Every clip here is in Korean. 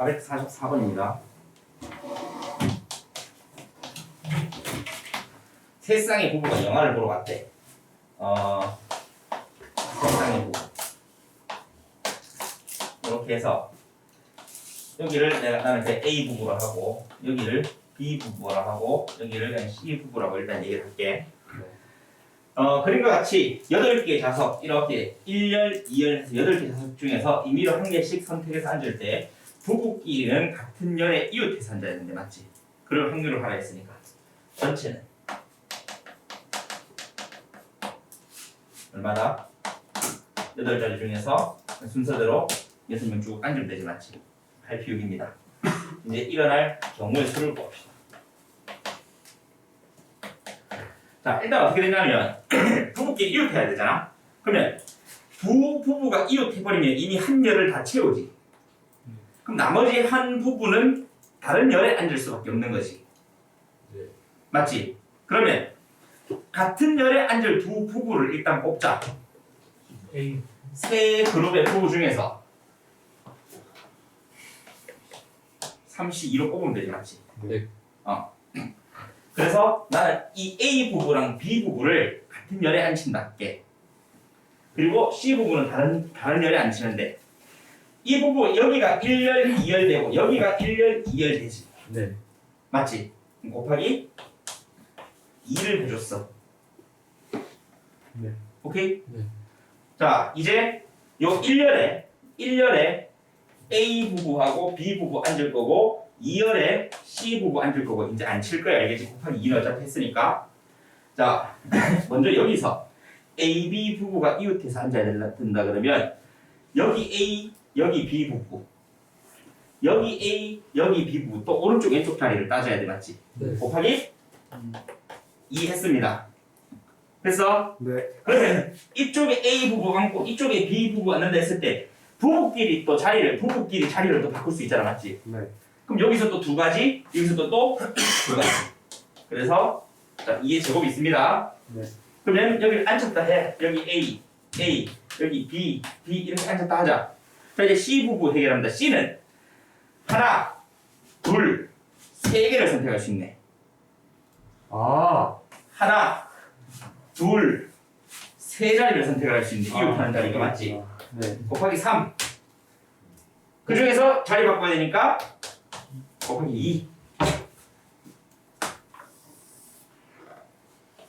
444번입니다. 세 쌍의 부부가 영화를 보러 갔대. 어, 세 쌍의 부부. 이렇게 해서 여기를 내가 나는 이제 A 부부라 하고 여기를 B 부부라 하고 여기를 그냥 C 부부라고 일단 얘기를 할게. 어, 그림과 같이 8개의 좌석 이렇게 1열, 2열 해서 8개 좌석 중에서 임의로 한 개씩 선택해서 앉을 때 부부끼리는 같은 열에 이웃해서 앉아야 되는데 맞지? 그럴 확률을 하라 했으니까 전체는 얼마다? 8자리 중에서 순서대로 6명 쭉 앉으면 되지 맞지? 8 피우기입니다 이제 일어날 경우의 수를 봅시다 자 일단 어떻게 되냐면 부부끼리 이웃해야 되잖아 그러면 두 부부가 이웃해버리면 이미 한 열을 다 채우지 그럼 나머지 한 부부는 다른 열에 앉을 수밖에 없는 거지 네. 맞지? 그러면 같은 열에 앉을 두 부부를 일단 뽑자 A 세 그룹의 부부 중에서 32로 뽑으면 되지 맞지? 네. 어. 그래서 나는 이 A 부부랑 B 부부를 같은 열에 앉힌다 할게. 그리고 C 부부는 다른 다른 열에 앉히는데 이 부부 여기가 1열, 2열 되고 여기가 1열, 2열 되지. 네. 맞지? 그럼 곱하기 2를 해줬어. 네. 오케이? 네. 자, 이제 요 1열에 1열에 A 부부하고 B 부부 앉을 거고 2열에 C 부부 앉을 거고 이제 안 칠 거야 알겠지? 곱하기 2는 어차피 했으니까 자, 먼저 여기서 A, B 부부가 이웃해서 앉아야 된다 그러면 여기 A, 여기 B 부부 여기 A, 여기 B 부부 또 오른쪽 왼쪽 자리를 따져야 돼 맞지? 네. 곱하기 2 했습니다 됐어? 네. 그러면 이쪽에 A 부부 앉고 이쪽에 B 부부 앉는다 했을 때 부부끼리 또 자리를 부부끼리 자리를 또 바꿀 수 있잖아 맞지? 네. 그럼 여기서 또 두 가지 여기서 또또두 가지 그래서 자 이게 제곱이 있습니다 네. 그러면 여기를 앉혔다 해 여기 A A 여기 B B 이렇게 앉혔다 하자 자 이제 C 부부 해결합니다 C는 하나 둘 세 개를 선택할 수 있네 아. 하나 둘 세 자리를 선택할 수 있는데 이웃하는 자리가 맞지? 네. 곱하기 3. 그 중에서 자리 바꿔야 되니까 곱하기 2.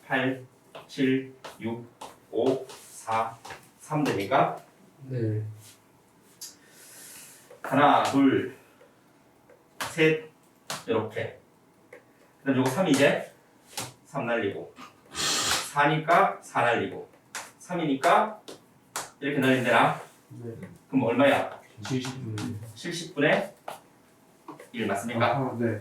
8, 7, 6, 5, 4, 3 되니까 네. 하나, 둘, 셋 이렇게. 그 다음 요거 3 이제 3 날리고 4니까 4 날리고 3이니까 이렇게 날린 데나 네. 그럼 얼마야? 70분. 70분의 1 맞습니까? 아, 네.